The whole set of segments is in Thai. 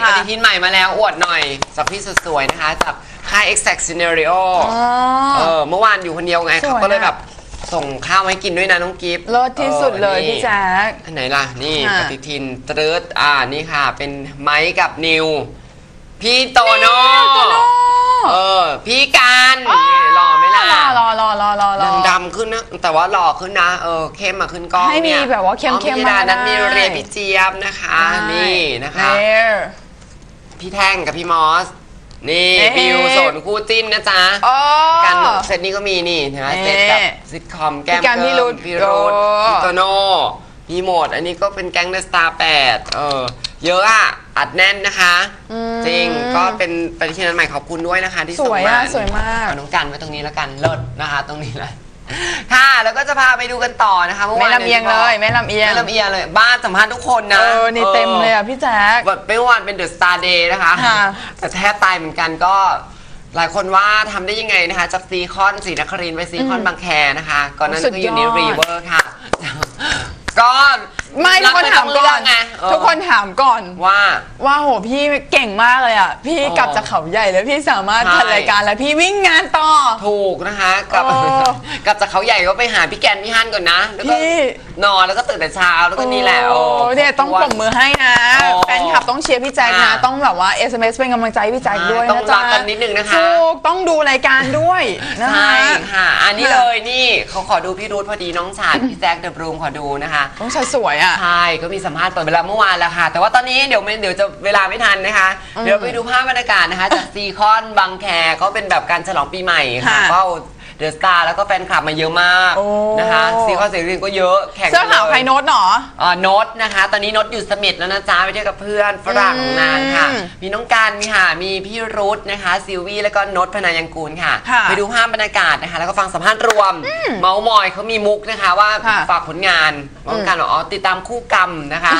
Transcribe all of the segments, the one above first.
ปค่ะฏิทินใหม่มาแล้วอวดหน่อยสับพี่สุดสวยนะคะจากค่าย Exact Scenario อ๋อ เออเมื่อวานอยู่คนเดียวไงสวยเขาก็เลยอะ แบบส่งข้าวมาให้กินด้วยนะน้องกิฟต์เลิศที่สุดเลยออพี่แจ๊ค อันไหนล่ะ นี่ค่ะ ปฏิทินตรึดอ่านี่ค่ะ เป็นไม้กับนิว พี่โตโน่โตโน่เออ พี่การนี่หล่อไหมล่ะรอรอรอรอรอดำๆขึ้นนะ แต่ว่าหล่อขึ้นนะ เออ เข้มมาขึ้นกล้องให้มีเนี่ยแบบว่าเข้มๆอ๋อพี่ธิดามานัทมีได้เรียพี่เจี๊ยบนะคะ นี่นะคะเนี่ย พี่แท่งกับพี่มอส นี่เอ๊ะ บิวสนคู่จิ้นนะจ๊ะ อ๋อ กันเซตนี้ก็มีนี่นะเอ๊ะเซตแบบซิทคอมแก้มพี่การพี่รุธพี่รุธโอ้ พี่โตโน่พี่โหมด อันนี้ก็เป็นแก๊งเดอะสตาร์แปดเออ เยอะอะ อัดแน่นนะคะ อืม จริงก็เป็นปฏิทินอันใหม่ขอบคุณด้วยนะคะ ที่ส่งสวยมาอะสวยมาก เอาน้องกันไว้ตรงนี้แล้วกันเลิศนะคะ ตรงนี้แหละ ค่ะ แล้วก็จะพาไปดูกันต่อนะคะเมื่อไม่วานลำเอียงเลยไม่ลำเอียงไม่ลำเอียงเลย บ้านสัมภาษณ์ทุกคนนะเออนี่เต็มเลยอะพี่แจ๊ค แบบไม่วันเป็นเดอะสตาร์เดย์นะคะ ค่ะ แต่แทบตายเหมือนกันก็ หลายคนว่าทำได้ยังไงนะคะ จากซีคอนสีนครินทร์ไปซีคอนบางแคนะคะ ก่อนหนั้นสุดก็อยู่ในยอดรีเวอร์ค่ะ ก็ ไม่ทุกคนถามก่อนไงเออ ทุกคนถามก่อน ว่า ว่าโหพี่เก่งมากเลยอะ พี่อ๋อกลับจากเขาใหญ่แล้วพี่สามารถใช่ทำรายการแล้วพี่วิ่งงานต่อ ถูกนะคะกลับเออกลับจากเขาใหญ่ก็ไปหาพี่แกนพี่ฮั่นก่อนนะ แล้วก็พี่นอนแล้วก็ตื่นแต่เช้าแล้วก็นี่แหละโอ้ โอ้ เนี่ยต้องปรบมือให้นะโอ้แฟนคลับต้องเชียร์พี่แจ๊คนะ ค่ะ ต้องแบบว่า SMS เป็นกำลังใจให้พี่แจ๊คด้วยต้อนะงจ๊ะรักกันนิดนึงนะคะถูกต้องดูรายการด้วยนะใช่คะ ค่ะ อันนี้ค่ะ เลยนี่เขาขอดูพี่รูทพอดีน้องชายพี่แจ็คเดอะบรูมขอดูนะคะ ต้องใช้สวยอะ ใช่ ก็มีสัมภาษณ์เปิดเวลาเมื่อวานแล้วค่ะ แต่ว่าตอนนี้เดี๋ยวไม่เดี๋ยวจะเวลาไม่ทันนะคะอืมเดี๋ยวไปดูภาพบรรยากาศนะคะ จากซีคอนบางแคก็เป็นแบบการฉลองปีใหม่ค่ะ ค่ะก็เด อะสตาร์แล้วก็แฟนคลับมาเยอะมากโอ้ นะคะซีคอนเสียงเรียนก็เยอะแข่งเสื้อขาวกันลย ใครโน้ตหนอ อ่าโน้ตนะคะ ตอนนี้โน้ตอยู่เสม็ดแล้วนะจ๊ะไปเที่ยวกับเพื่อนฝรั่งของนางค่ะ อืมมีน้องการมีค่ะ มีพี่รุธนะคะ ซิลวี่แล้วก็โน้ตพนายังกูลค่ะ ค่ะไปดูภาพบรรยากาศนะคะ แล้วก็ฟังสัมภาษณ์รวม เมาส์มอยเขามีมุกนะคะว่าค่ะฝากผลงานน้องการบอกอ๋อติดตามคู่กรรมนะคะ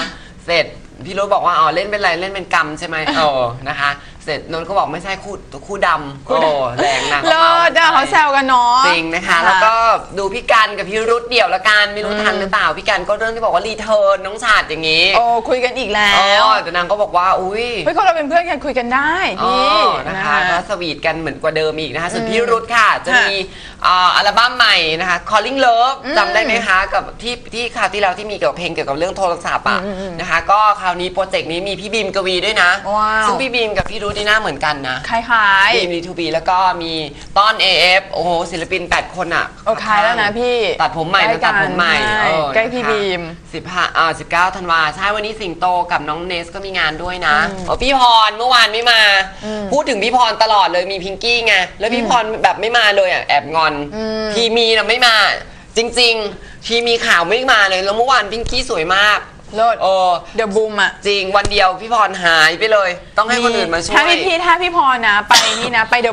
เสร็จพี่รุธบอกว่าอ๋อเล่นเป็นอะไรเล่นเป็นกรรมใช่ไหมเออนะคะ เสร็จนนท์ก็บอกไม่ใช่คู่คู่ดำโอ้แรงนะเลิศอะเขาแซวกันเนาะจริงนะคะ แล้วก็ดูพี่กันกับพี่รุธเดี่ยวละกันไม่รู้ทันหรือเปล่าพี่กันก็เรื่องที่บอกว่ารีเทิร์นน้องฉาดอย่างนี้โอ้คุยกันอีกแล้อ๋วอแต่นางก็บอกว่าอุ้ยเฮ้ยคนเราเป็นเพื่อนกันคุยกันได้อ๋อพี่นะคะก็สวีทกันเหมือนกว่าเดิมอีกนะคะส่วนอืมพี่รุธค่ะจะค่ะมี อ่าอัลบั้มใหม่นะคะ Calling Love อืมจำได้ไหมคะ กับที่ที่คราวที่แล้วที่มีเกี่ยวกับเพลงเกี่ยวกับเรื่องโทรศัพท์อะอืมอืมนะคะ ก็คราวนี้โปรเจกต์นี้มีพี่บีมกวีด้วยนะ ว้าว ซึ่งพี่บีมกับพี่รุธนี่หน้าเหมือนกันนะ คล้ายบีมดีทูบีแล้วก็มีต้อน AF โอ้โหศิลปิน 8 คนอะๆโอเคแล้วนะพี่ตัดผมใหม่ใกล้นะตัดผมใหม่กันเออใกล้พี่นะคะ บีม สิบห้าอ่าสิบเก้าธันวาใช่วันนี้สิงโตกับน้องเนสก็มีงานด้วยนะอืมอ๋อพี่พรเมื่อวานไม่มาอืมพูดถึงพี่พรตลอดเลยมีพิงกี้ไงแล้วพี่พรแบบไม่มาเลยอะแอบงอนอืมทีมีนะไม่มา จริงๆทีมีข่าวไม่มาเลย แล้วเมื่อวานพิงกี้สวยมากเลิศเออเดอะบูมอะจริงวันเดียวพี่พรหายไปเลย ต้องให้คนอื่นมาช่วย ถ้าพี่พี่ถ้าพี่พรนะ ไปนี่นะ ไปเดอะ